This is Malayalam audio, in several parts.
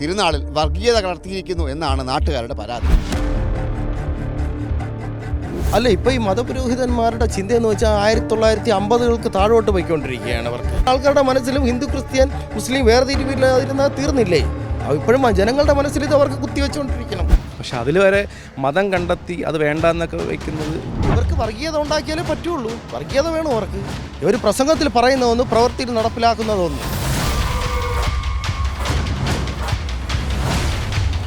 തിരുനാളിൽ വർഗീയത കലർത്തിയിരിക്കുന്നു എന്നാണ് നാട്ടുകാരുടെ പരാതി. അല്ല ഇപ്പൊ ഈ മതപുരോഹിതന്മാരുടെ ചിന്ത എന്ന് വെച്ചാൽ ആയിരത്തി തൊള്ളായിരത്തി അമ്പതുകൾക്ക് താഴോട്ട് പോയിക്കൊണ്ടിരിക്കുകയാണ് അവർക്ക്. ആൾക്കാരുടെ മനസ്സിലും ഹിന്ദു ക്രിസ്ത്യൻ മുസ്ലിം വേർതിരിവില്ലാതിരുന്നാൽ തീർന്നില്ലേ? ഇപ്പോഴും ജനങ്ങളുടെ മനസ്സിൽ ഇത് അവർക്ക് കുത്തിവെച്ചുകൊണ്ടിരിക്കണം പക്ഷെ അതിൽ വരെ മതം കണ്ടെത്തി അത് വേണ്ട എന്നൊക്കെ വെക്കുന്നത് ഇവർക്ക് വർഗീയത ഉണ്ടാക്കിയാലേ പറ്റുള്ളൂ. വർഗീയത വേണം അവർക്ക്. ഇവർ പ്രസംഗത്തിൽ പറയുന്ന ഒന്ന് പ്രവൃത്തിയിൽ നടപ്പിലാക്കുന്നതൊന്ന്.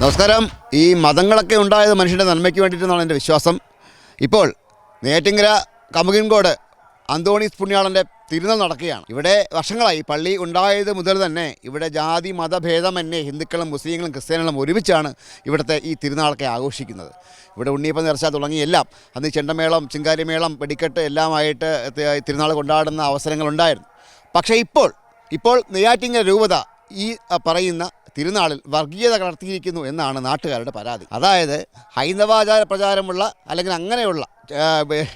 നമസ്കാരം. ഈ മതങ്ങളൊക്കെ ഉണ്ടായത് മനുഷ്യന്റെ നന്മയ്ക്ക് വേണ്ടിയിട്ടെന്നാണ് എന്റെ വിശ്വാസം. ഇപ്പോൾ നേറ്റിങ്ങര കമുകിൻകോട് അന്തോണീസ് പുണ്യാളന്റെ തിരുനാൾ നടക്കുകയാണ്. ഇവിടെ വർഷങ്ങളായി പള്ളി ഉണ്ടായത് മുതൽ തന്നെ ഇവിടെ ജാതി മതഭേദമന്യേ ഹിന്ദുക്കളും മുസ്ലിങ്ങളും ക്രിസ്ത്യാനികളും ഒരുമിച്ചാണ് ഇവിടുത്തെ ഈ തിരുനാളൊക്കെ ആഘോഷിക്കുന്നത്. ഇവിടെ ഉണ്ണിയപ്പം നിറച്ച തുടങ്ങിയെല്ലാം അന്ന് ചെണ്ടമേളം ചിങ്കാരിമേളം വെടിക്കെട്ട് എല്ലാമായിട്ട് തിരുനാൾ കൊണ്ടാടുന്ന അവസരങ്ങളുണ്ടായിരുന്നു. പക്ഷേ ഇപ്പോൾ ഇപ്പോൾ നെയ്യാറ്റിങ്കര രൂപത ഈ പറയുന്ന തിരുനാളിൽ വർഗീയത കലർത്തിയിരിക്കുന്നു എന്നാണ് നാട്ടുകാരുടെ പരാതി. അതായത് ഹൈന്ദവാചാര പ്രചാരമുള്ള അല്ലെങ്കിൽ അങ്ങനെയുള്ള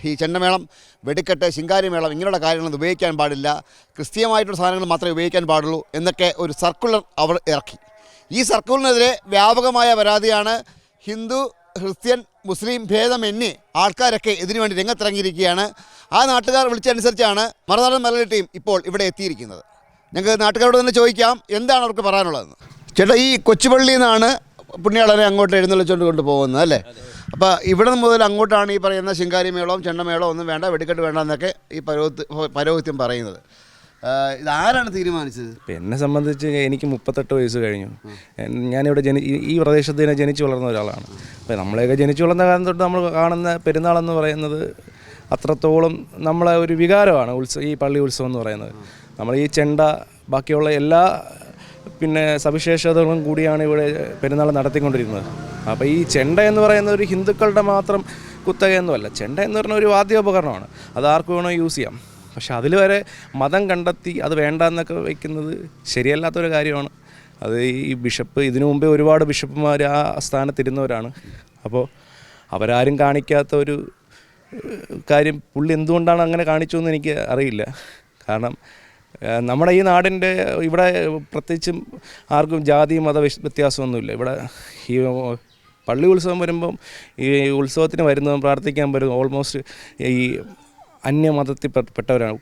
ഈ ചെണ്ടമേളം വെടിക്കെട്ട് ശിങ്കാരിമേളം ഇങ്ങനെയുള്ള കാര്യങ്ങളൊന്നും ഉപയോഗിക്കാൻ പാടില്ല. ക്രിസ്തീയമായിട്ടുള്ള സാധനങ്ങൾ മാത്രമേ ഉപയോഗിക്കാൻ പാടുള്ളൂ എന്നൊക്കെ ഒരു സർക്കുലർ അവർ ഇറക്കി. ഈ സർക്കുലറിനെതിരെ വ്യാപകമായ പരാതിയാണ് ഹിന്ദു ക്രിസ്ത്യൻ മുസ്ലിം ഭേദമന്യേ ആൾക്കാരൊക്കെ ഇതിനു വേണ്ടി രംഗത്തിറങ്ങിയിരിക്കുകയാണ്. ആ നാട്ടുകാർ വിളിച്ചനുസരിച്ചാണ് മറുനാടൻ മലയാളി ടീം ഇപ്പോൾ ഇവിടെ എത്തിയിരിക്കുന്നത്. ഞങ്ങൾക്ക് നാട്ടുകാരോട് തന്നെ ചോദിക്കാം എന്താണ് അവർക്ക് പറയാനുള്ളതെന്ന്? ചേട്ടാ ഈ കൊച്ചുപള്ളിയിൽ നിന്നാണ് പുണ്യാളനെ അങ്ങോട്ട് എഴുന്നള്ളിച്ചുകൊണ്ട് കൊണ്ടുപോകുന്നത് അല്ലേ? അപ്പോൾ ഇവിടെ മുതൽ അങ്ങോട്ടാണ് ഈ പറയുന്ന ശിങ്കാരി മേളവും ചെണ്ടമേളവും ഒന്നും വേണ്ട വെടിക്കെട്ട് വേണ്ട എന്നൊക്കെ ഈ പരോഹിത്യ പരോഹിത്യം പറയുന്നത്. ഇതാരാണ് തീരുമാനിച്ചത്? ഇപ്പം എന്നെ സംബന്ധിച്ച് എനിക്ക് മുപ്പത്തെട്ട് വയസ്സ് കഴിഞ്ഞു. ഞാനിവിടെ ജനി ഈ- ഈ പ്രദേശത്ത് തന്നെ ജനിച്ചു വളർന്ന ഒരാളാണ്. അപ്പോൾ നമ്മളെയൊക്കെ ജനിച്ചു വളർന്ന കാലം തൊട്ട് നമ്മൾ കാണുന്ന പെരുന്നാളെന്ന് പറയുന്നത് അത്രത്തോളം നമ്മളെ ഒരു വികാരമാണ് ഉത്സവം ഈ പള്ളി ഉത്സവം എന്ന് പറയുന്നത്. നമ്മൾ ഈ ചെണ്ട ബാക്കിയുള്ള എല്ലാ പിന്നെ സവിശേഷതകളും കൂടിയാണ് ഇവിടെ പെരുന്നാൾ നടത്തിക്കൊണ്ടിരുന്നത് അപ്പോൾ ഈ ചെണ്ട എന്ന് പറയുന്ന ഒരു ഹിന്ദുക്കളുടെ മാത്രം കുത്തകയൊന്നുമല്ല ചെണ്ട എന്ന് പറഞ്ഞ ഒരു വാദ്യോപകരണമാണ്. അത് ആർക്ക് വേണോ യൂസ് ചെയ്യാം. പക്ഷെ അതിൽ വരെ മതം കണ്ടെത്തി അത് വേണ്ട എന്നൊക്കെ വയ്ക്കുന്നത് ശരിയല്ലാത്തൊരു കാര്യമാണ്. അത് ഈ ബിഷപ്പ് ഇതിനു മുമ്പേ ഒരുപാട് ബിഷപ്പുമാർ ആ സ്ഥാനത്തിരുന്നവരാണ്. അപ്പോൾ അവരാരും കാണിക്കാത്ത ഒരു കാര്യം പുള്ളി എന്തുകൊണ്ടാണ് അങ്ങനെ കാണിച്ചു എന്ന് എനിക്ക് അറിയില്ല. കാരണം നമ്മുടെ ഈ നാടിന്റെ ഇവിടെ പ്രത്യേകിച്ചും ആർക്കും ജാതി മത വ്യത്യാസമൊന്നുമില്ല. ഇവിടെ ഈ പള്ളി ഉത്സവം വരുമ്പം ഈ ഉത്സവത്തിന് വരുന്നതും പ്രാർത്ഥിക്കാൻ വരും ഓൾമോസ്റ്റ് ഈ അന്യമതത്തിൽ പെ- പെട്ടവരാണ്.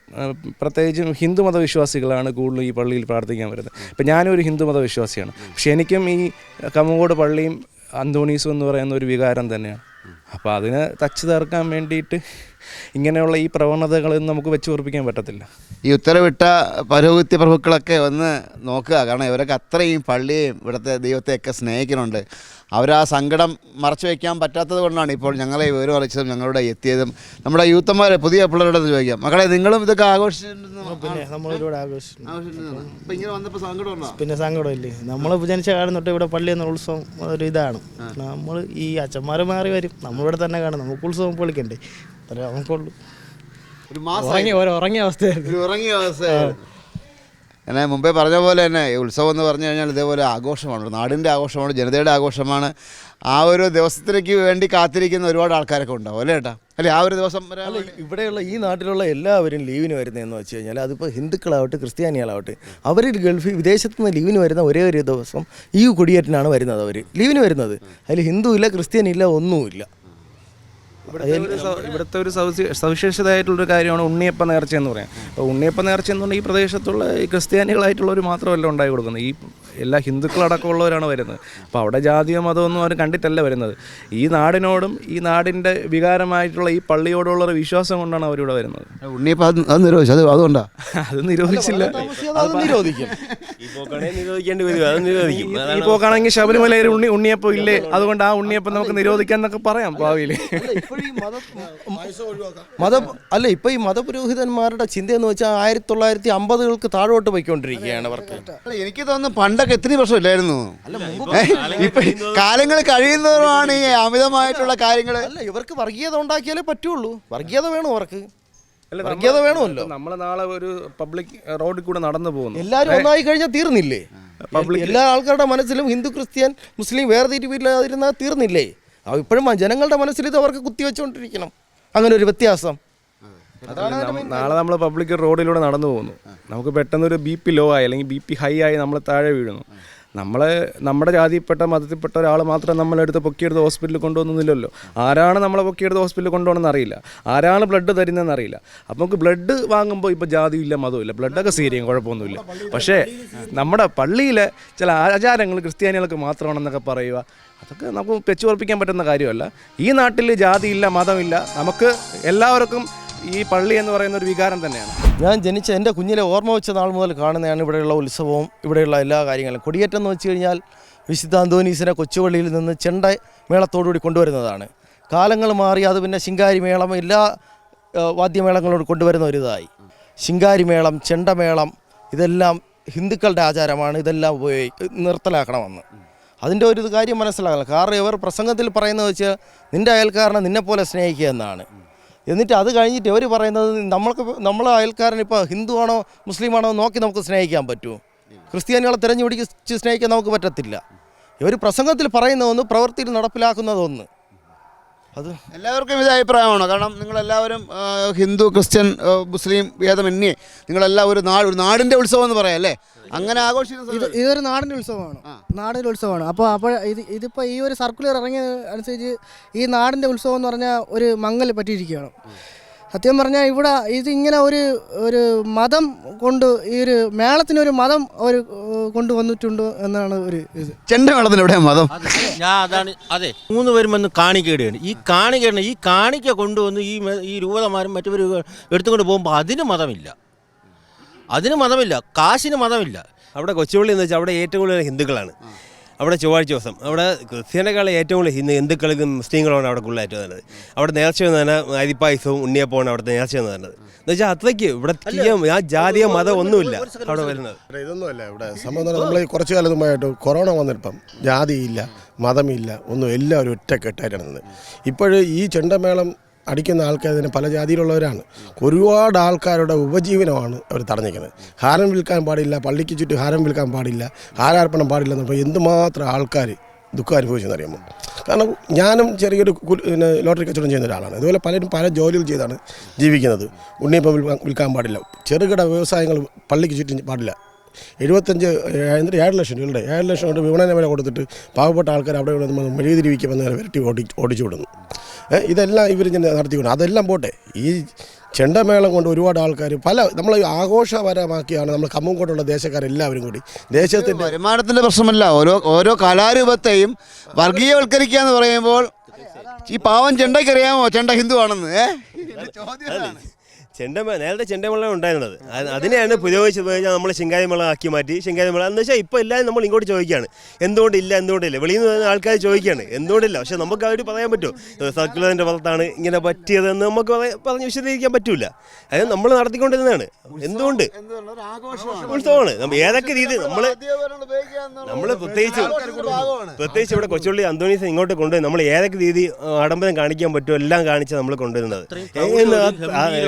പ്രത്യേകിച്ചും ഹിന്ദു മതവിശ്വാസികളാണ് കൂടുതലും ഈ പള്ളിയിൽ പ്രാർത്ഥിക്കാൻ വരുന്നത്. ഇപ്പം ഞാനൊരു ഹിന്ദു മതവിശ്വാസിയാണ്. പക്ഷെ എനിക്കും ഈ കമ്മങ്കോട് പള്ളിയും അന്തോണീസും എന്ന് പറയുന്ന ഒരു വികാരം തന്നെയാണ്. അപ്പോൾ അതിനെ തച്ചു തീർക്കാൻ വേണ്ടിയിട്ട് ഇങ്ങനെയുള്ള ഈ പ്രവണതകളൊന്നും നമുക്ക് വെച്ച് ഉറപ്പിക്കാൻ പറ്റത്തില്ല. ഈ ഉത്തരവിട്ട പൗരോഹിത്യ പ്രഭുക്കളൊക്കെ ഒന്ന് നോക്കുക. കാരണം ഇവരൊക്കെ അത്രയും പള്ളിയും ഇവിടുത്തെ ദൈവത്തെയൊക്കെ സ്നേഹിക്കുന്നുണ്ട്. അവരാ സങ്കടം മറച്ചു വയ്ക്കാൻ പറ്റാത്തത് കൊണ്ടാണ് ഇപ്പോൾ ഞങ്ങളെ ഈ വിവരം അറിയിച്ചതും ഞങ്ങളുടെ എത്തിയതും. നമ്മുടെ യൂത്തന്മാരെ പുതിയ പിള്ളേരോട് ചോദിക്കാം. മക്കളെ നിങ്ങളും ഇതൊക്കെ ആഘോഷിച്ചിട്ടുണ്ട്. പിന്നെ സങ്കടമില്ലേ? നമ്മൾ ജനിച്ച കാലം തൊട്ട് ഇവിടെ പള്ളി എന്ന ഉത്സവം ഒരു ഇതാണ്. നമ്മൾ ഈ അച്ഛന്മാർ മാറി വരും. നമ്മളിവിടെ തന്നെ കാണും. നമുക്ക് ഉത്സവം പൊളിക്കണ്ടേ? അത്രേ നമുക്കുള്ളൂ. ഒരു മാസം ഉറങ്ങി ഓരോ ഉറങ്ങിയ അവസ്ഥയായിരുന്നു. ഒരു ഉറങ്ങിയ അവസ്ഥയായിരുന്നു. എന്നെ മുമ്പേ പറഞ്ഞ പോലെ തന്നെ ഈ ഉത്സവം എന്ന് പറഞ്ഞു കഴിഞ്ഞാൽ ഇതേപോലെ ആഘോഷമാണ്. ഒരു നാടിന്റെ ആഘോഷമാണ് ജനതയുടെ ആഘോഷമാണ്. ആ ഒരു ദിവസത്തിലേക്ക് വേണ്ടി കാത്തിരിക്കുന്ന ഒരുപാട് ആൾക്കാരൊക്കെ ഉണ്ടാവും അല്ലേ ഏട്ടാ? അല്ലേ ആ ഒരു ദിവസം അല്ല ഇവിടെയുള്ള ഈ നാട്ടിലുള്ള എല്ലാവരും ലീവിന് വരുന്നതെന്ന് വെച്ച് കഴിഞ്ഞാൽ അതിപ്പോൾ ഹിന്ദുക്കളാവട്ടെ ക്രിസ്ത്യാനികളാവട്ടെ അവർ ഗൾഫിൽ വിദേശത്ത് നിന്ന് ലീവിന് വരുന്ന ഒരേ ഒരു ദിവസം ഈ കുടിയേറ്റിനാണ് വരുന്നത് അവർ ലീവിന് വരുന്നത്. അതിൽ ഹിന്ദു ഇല്ല ക്രിസ്ത്യാനി ഇല്ല ഒന്നുമില്ല. ഇവിടുത്തെ ഒരു സവിശേഷതയായിട്ടുള്ള ഇവിടുത്തെ ഒരു സവിശേഷതയായിട്ടുള്ളൊരു കാര്യമാണ് ഉണ്ണിയപ്പ നേർച്ച എന്ന് പറയാം അപ്പോൾ ഉണ്ണിയപ്പ നേർച്ച എന്ന് പറഞ്ഞാൽ ഈ പ്രദേശത്തുള്ള ഈ ക്രിസ്ത്യാനികളായിട്ടുള്ളവർ മാത്രമല്ല ഉണ്ടായി കൊടുക്കുന്നത്. ഈ എല്ലാ ഹിന്ദുക്കളടക്കമുള്ളവരാണ് വരുന്നത്. അപ്പോൾ അവിടെ ജാതിയോ മതമൊന്നും അവർ കണ്ടിട്ടല്ല വരുന്നത്. ഈ നാടിനോടും ഈ നാടിന്റെ വികാരമായിട്ടുള്ള ഈ പള്ളിയോടുള്ള ഒരു വിശ്വാസം കൊണ്ടാണ് അവരിവിടെ വരുന്നത്. ഉണ്ണിയപ്പം അത് നിരോധിച്ചു. അത് അതുകൊണ്ടാ? അത് നിരോധിച്ചില്ല. അത് നിരോധിക്കും. ഈ പോക്കാണെങ്കിൽ ശബരിമലയിൽ ഉണ്ണി ഉണ്ണിയപ്പം ഇല്ലേ? അതുകൊണ്ട് ആ ഉണ്ണിയപ്പം നമുക്ക് നിരോധിക്കാം എന്നൊക്കെ പറയാം ഭാവിയിൽ. മത മത അല്ല ഇപ്പൊ ഈ മതപുരോഹിതന്മാരുടെ ചിന്ത എന്ന് വെച്ചാൽ ആയിരത്തി തൊള്ളായിരത്തി അമ്പതുകൾക്ക് താഴോട്ട് പോയിക്കൊണ്ടിരിക്കുകയാണ് അവർക്ക് അല്ല, എനിക്ക് തോന്നുന്നു പണ്ടൊക്കെ എത്ര വർഷം ഇല്ലായിരുന്നു? ഇപ്പൊ കാലങ്ങൾ കഴിയുന്നവരുമാണ് ഈ അമിതമായിട്ടുള്ള കാര്യങ്ങൾ അല്ല ഇവർക്ക് വർഗീയത ഉണ്ടാക്കിയാലേ പറ്റുള്ളൂ. വർഗീയത വേണം അവർക്ക്? വർഗീയത വേണമല്ലോ. നമ്മൾ നാളെ ഒരു പബ്ലിക് റോഡിൽ കൂടെ നടന്നു പോകുന്നു. എല്ലാവരും ഒന്നായി കഴിഞ്ഞാൽ തീർന്നില്ലേ? എല്ലാ ആൾക്കാരുടെ മനസ്സിലും ഹിന്ദു ക്രിസ്ത്യൻ മുസ്ലിം വേർതിരിവില്ലാതിരുന്നാൽ തീർന്നില്ലേ? ഇപ്പോഴും ജനങ്ങളുടെ മനസ്സിൽ ഇത് അവർക്ക് കുത്തിവെച്ചുകൊണ്ടിരിക്കണം അങ്ങനെ ഒരു വ്യത്യാസം. നാളെ നമ്മൾ പബ്ലിക് റോഡിലൂടെ നടന്നു പോകുന്നു. നമുക്ക് പെട്ടെന്ന് ഒരു ബി പി ലോ ആയി അല്ലെങ്കിൽ ബി പി ഹൈ ആയി നമ്മൾ താഴെ വീഴുന്നു. നമ്മളെ നമ്മുടെ ജാതിയിൽപ്പെട്ട മതത്തിൽപ്പെട്ട ഒരാൾ മാത്രം നമ്മളെടുത്ത് പൊക്കിയെടുത്ത് ഹോസ്പിറ്റലിൽ കൊണ്ടുവന്നില്ലല്ലോ ആരാണ് നമ്മളെ പൊക്കിയെടുത്ത് ഹോസ്പിറ്റലിൽ കൊണ്ടുപോകണമെന്ന് അറിയില്ല. ആരാണ് ബ്ലഡ് തരുന്നതെന്ന് അറിയില്ല. അപ്പോൾ നമുക്ക് ബ്ലഡ് വാങ്ങുമ്പോൾ ഇപ്പോൾ ജാതിയില്ല മതമില്ല ബ്ലഡൊക്കെ സീരിയും കുഴപ്പമൊന്നുമില്ല. പക്ഷേ നമ്മുടെ പള്ളിയിലെ ചില ആചാരങ്ങൾ ക്രിസ്ത്യാനികൾക്ക് മാത്രമാണെന്നൊക്കെ പറയുക അതൊക്കെ നമുക്ക് വെച്ച് ഉറപ്പിക്കാൻ പറ്റുന്ന കാര്യമല്ല. ഈ നാട്ടിൽ ജാതിയില്ല മതമില്ല. നമുക്ക് എല്ലാവർക്കും ഈ പള്ളി എന്ന് പറയുന്ന ഒരു വികാരം തന്നെയാണ്. ഞാൻ ജനിച്ച എന്റെ കുഞ്ഞിലെ ഓർമ്മ വെച്ച നാൾ മുതൽ കാണുന്നതാണ് ഇവിടെയുള്ള ഉത്സവവും ഇവിടെയുള്ള എല്ലാ കാര്യങ്ങളും. കൊടിയേറ്റം എന്ന് വെച്ച് കഴിഞ്ഞാൽ വിശുദ്ധ അന്തോനീസിനെ കൊച്ചുപള്ളിയിൽ നിന്ന് ചെണ്ട മേളത്തോടുകൂടി കൊണ്ടുവരുന്നതാണ്. കാലങ്ങൾ മാറി അത് പിന്നെ ശിങ്കാരി മേളം എല്ലാ വാദ്യമേളങ്ങളോട് കൊണ്ടുവരുന്ന ഒരു ഇതായി. ശിങ്കാരി മേളം ചെണ്ടമേളം ഇതെല്ലാം ഹിന്ദുക്കളുടെ ആചാരമാണ്. ഇതെല്ലാം ഉപയോഗി നിർത്തലാക്കണമെന്ന്. അതിന്റെ ഒരു കാര്യം മനസ്സിലാകണം. കാരണം ഇവർ പ്രസംഗത്തിൽ പറയുന്നത് വെച്ച് നിന്റെ അയൽക്കാരനെ നിന്നെപ്പോലെ സ്നേഹിക്കുക എന്നാണ്. എന്നിട്ട് അത് കഴിഞ്ഞിട്ട് അവർ പറയുന്നത് നമ്മൾക്ക് നമ്മളെ അയൽക്കാരൻ ഇപ്പോൾ ഹിന്ദുവാണോ ആണോ മുസ്ലിം ആണോ നോക്കി നമുക്ക് സ്നേഹിക്കാൻ പറ്റുമോ? ക്രിസ്ത്യാനികളെ തിരഞ്ഞു പിടിച്ച് സ്നേഹിക്കാൻ നമുക്ക് പറ്റത്തില്ല. ഇവർ പ്രസംഗത്തിൽ പറയുന്ന ഒന്ന് പ്രവൃത്തിയിൽ നടപ്പിലാക്കുന്നതൊന്ന്. അത് എല്ലാവർക്കും ഇത് അഭിപ്രായമാണോ? കാരണം നിങ്ങളെല്ലാവരും ഹിന്ദു ക്രിസ്ത്യൻ മുസ്ലിം ഭേദമന്യേ നിങ്ങളെല്ലാം ഒരു നാട് ഒരു നാടിന്റെ ഉത്സവം എന്ന് പറയാം അല്ലേ? അങ്ങനെ ആഘോഷിക്കുന്നത് ഇതൊരു നാടിന്റെ ഉത്സവമാണ്. നാടിന്റെ ഉത്സവമാണ്. അപ്പോൾ അപ്പോൾ ഇത് ഇതിപ്പോൾ ഈ ഒരു സർക്കുലർ ഇറങ്ങിയ അനുസരിച്ച് ഈ നാടിന്റെ ഉത്സവം എന്ന് പറഞ്ഞാൽ ഒരു മങ്ങൽ പറ്റിയിരിക്കുകയാണ്. സത്യം പറഞ്ഞാൽ ഇവിടെ ഇതിങ്ങനെ ഒരു ഒരു മതം കൊണ്ട് ഈ ഒരു മേളത്തിനൊരു മതം ഒരു കൊണ്ടുവന്നിട്ടുണ്ട് എന്നാണ് ഒരു ഇത്. ചെണ്ടമേളത്തിന് മതം? ഞാൻ അതാണ് അതെ. മൂന്ന് പേരും വന്ന് കാണിക്കയിടുകയാണ് ഈ കാണിക്കേണ്ട ഈ കാണിക്ക കൊണ്ടുവന്ന് ഈ മ- ഈ രൂപതമാരും മറ്റവരും എടുത്തുകൊണ്ട് പോകുമ്പോൾ അതിന് മതമില്ല. അതിന് മതമില്ല. കാശിന് മതമില്ല. അവിടെ കൊച്ചുപള്ളി എന്ന് വെച്ചാൽ അവിടെ ഏറ്റവും കൂടുതൽ ഹിന്ദുക്കളാണ്. അവിടെ ചൊവ്വാഴ്ച ദിവസം. അവിടെ ക്രിസ്ത്യാനികളെ ഏറ്റവും കൂടുതൽ ഹിന്ദു ഹിന്ദുക്കൾക്കും മുസ്ലിങ്ങളുമാണ് അവിടെ ഏറ്റവും നല്ലത് അവിടെ നേർച്ച എന്ന് പറഞ്ഞാൽ അരിപ്പായസവും ഉണ്ണിയപ്പമാണ് അവിടുത്തെ നേർച്ച എന്ന് തന്നത് എന്ന് വെച്ചാൽ അത്രയ്ക്ക് ഇവിടെ ആ ജാതിയ മതം ഒന്നുമില്ല അവിടെ വരുന്നത്. ഇതൊന്നുമല്ല ഇവിടെ. സംബന്ധം നമ്മൾ കുറച്ചു മുമ്പായിട്ട് കൊറോണ വന്നിപ്പം ജാതിയില്ല മതമില്ല ഒന്നും എല്ലാവരും ഒറ്റക്കെട്ടായിട്ടാണ് നിന്നത് ഇപ്പോഴ് ഈ ചെണ്ടമേളം അടിക്കുന്ന ആൾക്കാർ തന്നെ പല ജാതിയിലുള്ളവരാണ്. ഒരുപാട് ആൾക്കാരുടെ ഉപജീവനമാണ് അവർ തടഞ്ഞിരിക്കുന്നത്. ഹാരം വിൽക്കാൻ പാടില്ല പള്ളിക്ക് ചുറ്റും ഹാരം വിൽക്കാൻ പാടില്ല ഹാരാർപ്പണം പാടില്ല എന്ന് പറയുമ്പോൾ എന്തുമാത്രം ആൾക്കാർ ദുഃഖം അനുഭവിച്ചെന്നറിയാമോ കാരണം ഞാനും ചെറിയൊരു പിന്നെ ലോട്ടറി കച്ചവടം ചെയ്യുന്ന ഒരാളാണ്. അതുപോലെ പലരും പല ജോലികൾ ചെയ്താണ് ജീവിക്കുന്നത്. ഉണ്ണിയപ്പം വിൽക്കാൻ പാടില്ല. ചെറുകിട വ്യവസായങ്ങൾ പള്ളിക്ക് ചുറ്റും പാടില്ല. എഴുപത്തഞ്ച് എന്നിട്ട് ഏഴ് ലക്ഷം രൂപയുടെ ഏഴ് ലക്ഷം കൊണ്ട് വിപണന വില കൊടുത്തിട്ട് പാവപ്പെട്ട ആൾക്കാർ അവിടെ ഇവിടെ നിന്ന് മെഴുകുതിരിവിക്ക് വന്ന് വിരട്ടി ഓടി ഓടിച്ചു വിടുന്നു. ഇതെല്ലാം ഇവർ ഇങ്ങനെ നടത്തിക്കൊണ്ട് അതെല്ലാം പോട്ടെ. ഈ ചെണ്ടമേളം കൊണ്ട് ഒരുപാട് ആൾക്കാർ പല നമ്മൾ ആഘോഷപരമാക്കിയാണ് നമ്മൾ കമ്മങ്കോട്ടുള്ള ദേശക്കാരെല്ലാവരും കൂടി. ദേശത്തിന്റെ വരുമാനത്തിന്റെ പ്രശ്നമല്ല ഓരോ ഓരോ കലാരൂപത്തെയും വർഗീയവൽക്കരിക്കുക എന്ന് പറയുമ്പോൾ ഈ പാവം ചെണ്ടയ്ക്ക് അറിയാമോ? ചെണ്ട ഹിന്ദു ആണെന്ന് ഏഹ് ചോദ്യം. ചെണ്ടമേള നേരത്തെ ചെണ്ടമേള ഉണ്ടായിരുന്നത്. അത് അതിനെയാണ് പുരോഗമിച്ചത് കഴിഞ്ഞാൽ നമ്മൾ ശിങ്കാരിമേള ആക്കി മാറ്റി. ശിങ്കാരിമേള എന്ന് വെച്ചാൽ ഇപ്പോൾ എല്ലാവരും നമ്മൾ ഇങ്ങോട്ട് ചോദിക്കുകയാണ് എന്തുകൊണ്ടില്ല എന്തുകൊണ്ടില്ല. വെളിയിൽ നിന്ന് ആൾക്കാർ ചോദിക്കുകയാണ് എന്തുകൊണ്ടില്ല. പക്ഷെ നമുക്ക് അവർ പറയാൻ പറ്റുമോ സർക്കുലറിന്റെ പുറത്താണ് ഇങ്ങനെ പറ്റിയതെന്ന് നമുക്ക് പറഞ്ഞ് വിശദീകരിക്കാൻ പറ്റില്ല അതായത് നമ്മൾ നടത്തിക്കൊണ്ടിരുന്നതാണ്. എന്തുകൊണ്ട്? ഉത്സവമാണ്. നമ്മൾ ഏതൊക്കെ രീതി നമ്മൾ നമ്മൾ പ്രത്യേകിച്ച്. പ്രത്യേകിച്ച് ഇവിടെ കൊച്ചുള്ളി അന്തോണീസ് ഇങ്ങോട്ട് കൊണ്ടുപോയി നമ്മൾ ഏതൊക്കെ രീതി ആഡംബരം കാണിക്കാൻ പറ്റുമോ എല്ലാം കാണിച്ച് നമ്മൾ കൊണ്ടുവരുന്നത്.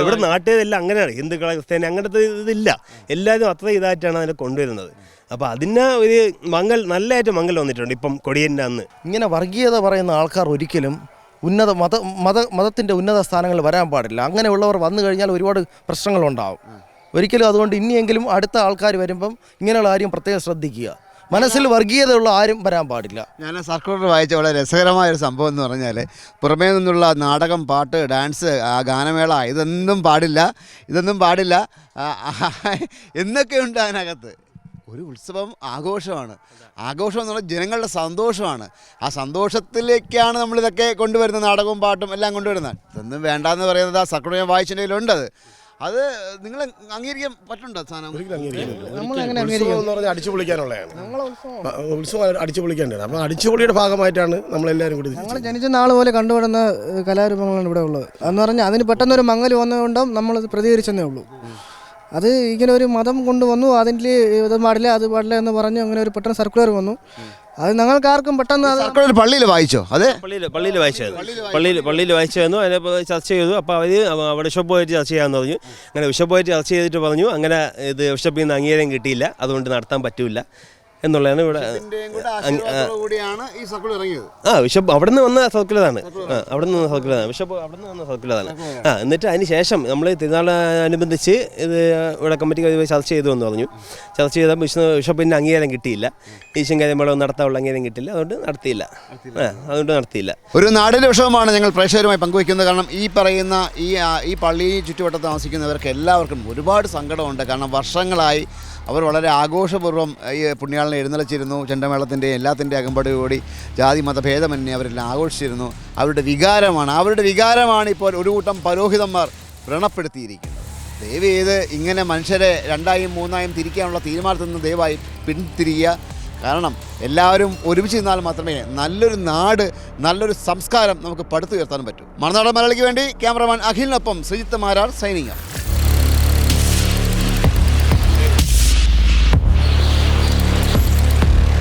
ഇവിടെ നാട്ടുകാരെല്ലാം അങ്ങനെയാണ്. ഹിന്ദുക്കളെ ക്രിസ്ത്യാനി അങ്ങനത്തെ ഇതില്ല. എല്ലാവരും അത്ര ഇതായിട്ടാണ് അതിനെ കൊണ്ടുവരുന്നത്. അപ്പോൾ അതിന് ഒരു മങ്ങൽ നല്ലതായിട്ട് മങ്ങൽ വന്നിട്ടുണ്ട് ഇപ്പം കൊടിയന്റെ അന്ന് ഇങ്ങനെ വർഗീയത പറയുന്ന ആൾക്കാർ ഒരിക്കലും ഉന്നത മത മത മതത്തിന്റെ ഉന്നത സ്ഥാനങ്ങളിൽ വരാൻ പാടില്ല. അങ്ങനെയുള്ളവർ വന്നു കഴിഞ്ഞാൽ ഒരുപാട് പ്രശ്നങ്ങളുണ്ടാവും. ഒരിക്കലും അതുകൊണ്ട് ഇനിയെങ്കിലും അടുത്ത ആൾക്കാർ വരുമ്പം ഇങ്ങനെയുള്ള കാര്യം പ്രത്യേകം ശ്രദ്ധിക്കുക. മനസ്സിൽ വർഗീയതയുള്ള ആരും വരാൻ പാടില്ല. ഞാൻ സർക്കുലർ വായിച്ച വളരെ രസകരമായ ഒരു സംഭവം എന്ന് പറഞ്ഞാൽ പുറമേ നിന്നുള്ള നാടകം പാട്ട് ഡാൻസ് ഗാനമേള ഇതൊന്നും പാടില്ല ഇതൊന്നും പാടില്ല. എന്നൊക്കെയുണ്ട് അതിനകത്ത്. ഒരു ഉത്സവം ആഘോഷമാണ്. ആഘോഷം എന്ന് പറഞ്ഞാൽ ജനങ്ങളുടെ സന്തോഷമാണ്. ആ സന്തോഷത്തിലേക്കാണ് നമ്മളിതൊക്കെ കൊണ്ടുവരുന്നത് നാടകവും പാട്ടും എല്ലാം കൊണ്ടുവരുന്നത്. ഇതൊന്നും വേണ്ടാന്ന് പറയുന്നത് ആ സർക്കുലർ ഞാൻ വായിച്ചിട്ടുണ്ടെങ്കിലുണ്ട് അത് അത് നിങ്ങൾ അംഗീകരിക്കാൻ പറ്റുണ്ടോ സാധനം? ഒരിക്കലും അടിച്ചു പൊളിക്കാനുള്ളതാണ്. ഉത്സവം. അടിച്ചു പൊളിക്കാൻ അപ്പോൾ അടിച്ചുപൊളിയുടെ ഭാഗമായിട്ടാണ് നമ്മളെല്ലാവരും കൂടി ഞങ്ങൾ ജനിച്ച നാൾ പോലെ കണ്ടുവരുന്ന കലാരൂപങ്ങളാണ് ഇവിടെ ഉള്ളത്. എന്ന് പറഞ്ഞാൽ അതിന് പെട്ടെന്ന് ഒരു മങ്ങൽ വന്നതുകൊണ്ടും നമ്മൾ പ്രതികരിച്ചെന്നേ ഉള്ളൂ. അത് ഇങ്ങനെ ഒരു മതം കൊണ്ടുവന്നു അതിന്റെ ഇത് പാടില്ല അത് പാടില്ല എന്ന് പറഞ്ഞ് അങ്ങനെ ഒരു പെട്ടെന്ന് സർക്കുലർ വന്നു. അത് ഞങ്ങൾക്ക് ആർക്കും പെട്ടെന്ന് അത് പള്ളിയിൽ വായിച്ചോ? അതെ? പള്ളിയിൽ പള്ളിയിൽ വായിച്ചായിരുന്നു പള്ളിയിൽ പള്ളിയിൽ വായിച്ചായിരുന്നു അതിനെ ചർച്ച ചെയ്തു. അപ്പോൾ അവർ അവിടെ ബിഷപ്പ് പോയിട്ട് ചർച്ച ചെയ്യാമെന്ന് പറഞ്ഞു. അങ്ങനെ ബിഷപ്പ് പോയിട്ട് ചർച്ച ചെയ്തിട്ട് പറഞ്ഞു. അങ്ങനെ ഇത് ബിഷപ്പിൽ നിന്ന് അംഗീകാരം കിട്ടിയില്ല. അതുകൊണ്ട് നടത്താൻ പറ്റില്ല. എന്നുള്ളതാണ് ഇവിടെ കൂടിയാണ് ഈ സർക്കിൾ ഇറങ്ങിയത്. ആ ബിഷപ്പ് അവിടെ നിന്ന് വന്ന സർക്കിളതാണ് ആ അവിടെ നിന്ന് സർക്കിളതാണ് ബിഷപ്പ് അവിടെ നിന്ന് വന്ന സർക്കിളതാണ് ആ എന്നിട്ട് അതിന് ശേഷം നമ്മൾ തിരുനാളനുബന്ധിച്ച് ഇത് ഇവിടെ കമ്മിറ്റി പോയി ചർച്ച ചെയ്തു എന്ന് പറഞ്ഞു. ചർച്ച ചെയ്ത ബിഷപ്പ് ബിഷപ്പിന് അംഗീകാരം കിട്ടിയില്ല. ഈശ്വൻ കാര്യങ്ങളും നടത്താനുള്ള അംഗീകാരം കിട്ടില്ല അതുകൊണ്ട് നടത്തിയില്ല. ആ അതുകൊണ്ട് നടത്തിയില്ല. ഒരു നാടിന്റെ വിഷമമാണ് ഞങ്ങൾ പ്രേക്ഷകരുമായി പങ്കുവയ്ക്കുന്നത്. കാരണം ഈ പറയുന്ന ഈ ഈ പള്ളി ചുറ്റുവട്ടത്ത് താമസിക്കുന്നവർക്ക് എല്ലാവർക്കും ഒരുപാട് സങ്കടമുണ്ട്. കാരണം വർഷങ്ങളായി അവർ വളരെ ആഘോഷപൂർവം ഈ പുണ്യാളിനെ എഴുന്നള്ളിച്ചിരുന്നു. ചെണ്ടമേളത്തിന്റെ എല്ലാത്തിന്റെ അകമ്പടിയോടി ജാതി മതഭേദമന്യേ അവരെല്ലാം ആഘോഷിച്ചിരുന്നു. അവരുടെ വികാരമാണ് അവരുടെ വികാരമാണ് ഇപ്പോൾ ഒരു കൂട്ടം പരോഹിതന്മാർ വ്രണപ്പെടുത്തിയിരിക്കുന്നത്. ദയവ് ചെയ്ത് ഇങ്ങനെ മനുഷ്യരെ രണ്ടായും മൂന്നായും തിരിക്കാനുള്ള തീരുമാനത്തിൽ നിന്ന് ദയവായി പിന്തിരിയുക. കാരണം എല്ലാവരും ഒരുമിച്ച് നിന്നാൽ മാത്രമേ നല്ലൊരു നാട് നല്ലൊരു സംസ്കാരം നമുക്ക് പടുത്തുയർത്താൻ പറ്റൂ. മറുനാടൻ മലയാളിക്ക് വേണ്ടി ക്യാമറമാൻ അഖിലിനൊപ്പം ശ്രീജിത്ത് മാരാർ സൈനിങ്